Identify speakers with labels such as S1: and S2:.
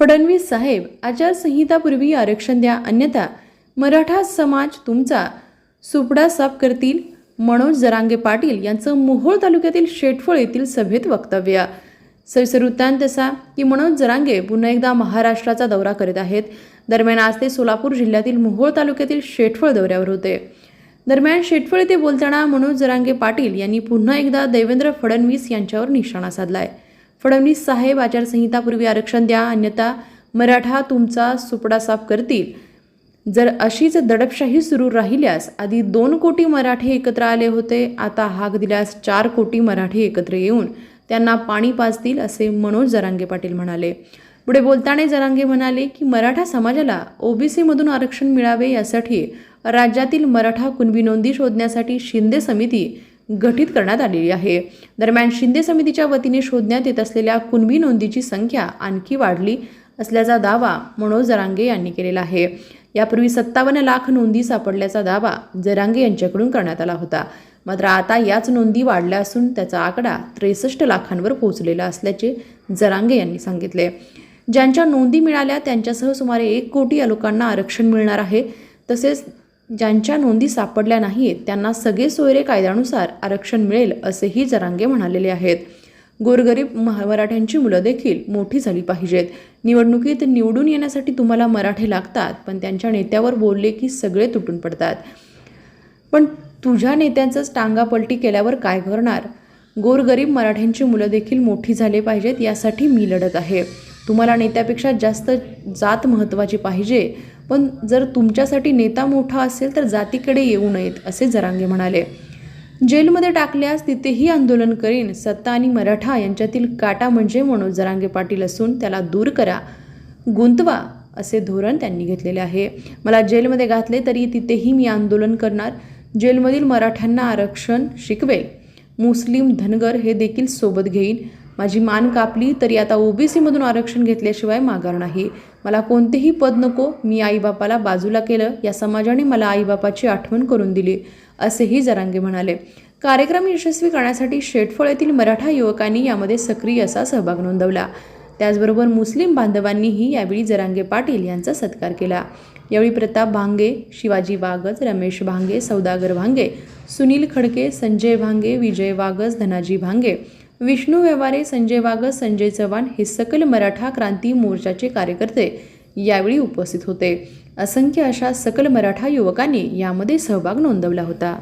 S1: फडणवीस साहेब आचारसंहितापूर्वी आरक्षण द्या अन्यथा मराठा समाज तुमचा सुपडा साफ करतील. मनोज जरांगे पाटील यांचं मोहोळ तालुक्यातील शेटफळ येथील सभेत वक्तव्य. सविस्तर वृत्तांत असा की मनोज जरांगे पुन्हा एकदा महाराष्ट्राचा दौरा करीत आहेत. दरम्यान आज ते सोलापूर जिल्ह्यातील मोहोळ तालुक्यातील शेटफळ दौऱ्यावर होते. दरम्यान शेटफळ येथे बोलताना मनोज जरांगे पाटील यांनी पुन्हा एकदा देवेंद्र फडणवीस यांच्यावर निशाणा साधला आहे फडणवीस साहेब आचारसंहितापूर्वी आरक्षण द्या अन्यथा मराठा तुमचा सुपडा साफ करतील. जर अशीच दडपशाही सुरू राहिल्यास आधी दोन कोटी मराठे एकत्र आले होते आता हाक दिल्यास चार कोटी मराठे एकत्र येऊन त्यांना पाणी पाजतील असे मनोज जरांगे पाटील म्हणाले. पुढे बोलताना जरांगे म्हणाले की मराठा समाजाला ओबीसीमधून आरक्षण मिळावे यासाठी राज्यातील मराठा कुणबी नोंदी शोधण्यासाठी शिंदे समिती गठीत करण्यात आलेली आहे. दरम्यान शिंदे समितीच्या वतीने शोधण्यात येत असलेल्या कुणबी नोंदीची संख्या आणखी वाढली असल्याचा दावा मनोज जरांगे यांनी केलेला आहे. यापूर्वी सत्तावन्न लाख नोंदी सापडल्याचा दावा जरांगे यांच्याकडून करण्यात आला होता. मात्र आता याच नोंदी वाढल्या असून त्याचा आकडा त्रेसष्ट लाखांवर पोहोचलेला असल्याचे जरांगे यांनी सांगितले. ज्यांच्या नोंदी मिळाल्या त्यांच्यासह सुमारे एक कोटी या लोकांना आरक्षण मिळणार आहे. तसेच ज्यांच्या नोंदी सापडल्या नाहीत त्यांना सगळे सोयरे कायद्यानुसार आरक्षण मिळेल असेही जरांगे म्हणालेले आहेत. गोरगरीब महा- मराठ्यांची मुलं देखील मोठी झाली पाहिजेत. निवडणुकीत निवडून येण्यासाठी तुम्हाला मराठे लागतात पण त्यांच्या नेत्यावर बोलले की सगळे तुटून पडतात. पण तुझ्या नेत्यांचंच टांगापलटी केल्यावर काय करणार? गोरगरीब मराठ्यांची मुलं देखील मोठी झाले पाहिजेत यासाठी मी लढत आहे. तुम्हाला नेत्यापेक्षा जास्त जात महत्त्वाची पाहिजे. पण जर तुमच्यासाठी नेता मोठा असेल तर जातीकडे येऊ नयेत असे जरांगे म्हणाले. जेलमध्ये टाकल्यास तिथेही आंदोलन करीन सत्ता आणि मराठा यांच्यातील काटा म्हणजे मनोज जरांगे पाटील असून त्याला दूर करा. गुंतवा असे धोरण त्यांनी घेतलेले आहे. मला जेलमध्ये घातले तरी तिथेही मी आंदोलन करणार. जेलमधील मराठ्यांना आरक्षण शिकवेल. मुस्लिम धनगर हे देखील सोबत घेईन. माझी मान कापली तरी आता ओबीसीमधून आरक्षण घेतल्याशिवाय माघार नाही. मला कोणतेही पद नको मी आईबापाला बाजूला केलं या समाजाने मला आईबापाची आठवण करून दिली असेही जरांगे म्हणाले. कार्यक्रम यशस्वी करण्यासाठी शेटफळ येथील मराठा युवकांनी यामध्ये सक्रिय असा सहभाग नोंदवला. त्याचबरोबर मुस्लिम बांधवांनीही यावेळी जरांगे पाटील यांचा सत्कार केला. यावेळी प्रताप भांगे शिवाजी वागज रमेश भांगे सौदागर भांगे सुनील खडके संजय भांगे विजय वागज धनाजी भांगे विष्णू व्यवहारे संजय वागस संजय चव्हाण हे सकल मराठा क्रांती मोर्चाचे कार्यकर्ते यावेळी उपस्थित होते. असंख्य अशा सकल मराठा युवकांनी यामध्ये सहभाग नोंदवला होता.